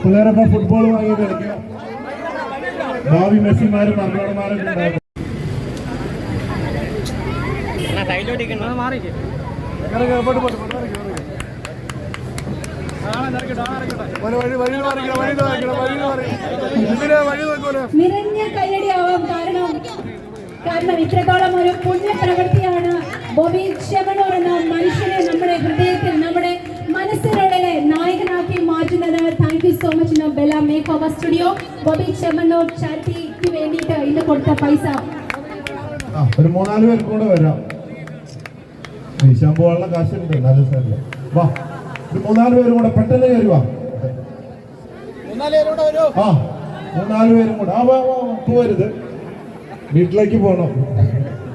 പിള്ളേരൊക്കെ ഫുട്ബോൾ വാങ്ങി കളിക്കുക ഭാവി മെസ്സിമാരും മറന്നോടന്മാരൊക്കെ ഉണ്ടായിരുന്നു നിറഞ്ഞ കയ്യടിയാവാം കാരണം കാരണം ഇത്രത്തോളം ഒരു പുണ്യ പ്രവൃത്തിയാണ് ബോബി ചെമണൂർ എന്ന മനുഷ്യനെ നമ്മുടെ ഹൃദയത്തിൽ നമ്മുടെ മനസ്സിനുള്ളിലെ നായകനാക്കി മാറ്റുന്നത്. Thank you so much Bella makeover studio Bobby Chemmanur ചാരിറ്റിക്ക് വേണ്ടിയിട്ട് ഇന്ന് കൊടുത്ത പൈസ. ഒരു മൂന്നാൽ പേർക്ക് കൂടെ വരാം. പോകാനുള്ള കാശുണ്ട്. നല്ല സ്ഥലം വാ. ഒരു മൂന്നാൽ പേരും കൂടെ പെട്ടെന്ന് കയറി വാ. ആ മൂന്നാൽ പേരും കൂടെ. ആ വാ. പോവരുത്. വീട്ടിലേക്ക് പോകണം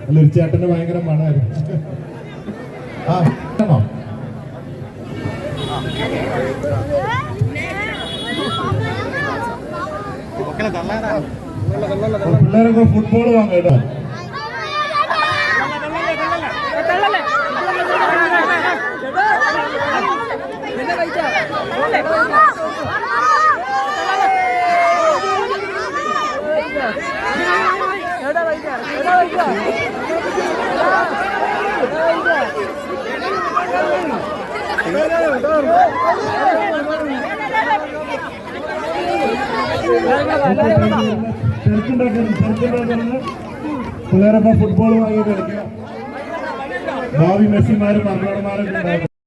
അല്ല ഒരു ചേട്ടന് ഭയങ്കര മണമായിരുന്നു. ആ ആണോ പിള്ളേരൊക്കെ ഫുട്ബോൾ വാങ്ങ കേട്ടോ. ചെറുക്കുണ്ടാക്കണം ചെറുക്കുണ്ടാക്കണം പിള്ളേരൊക്കെ ഫുട്ബോൾ വാങ്ങി കളിക്കുക ഭാവി മെസ്സിമാരും മറന്നോടന്മാരും ഉണ്ടാകും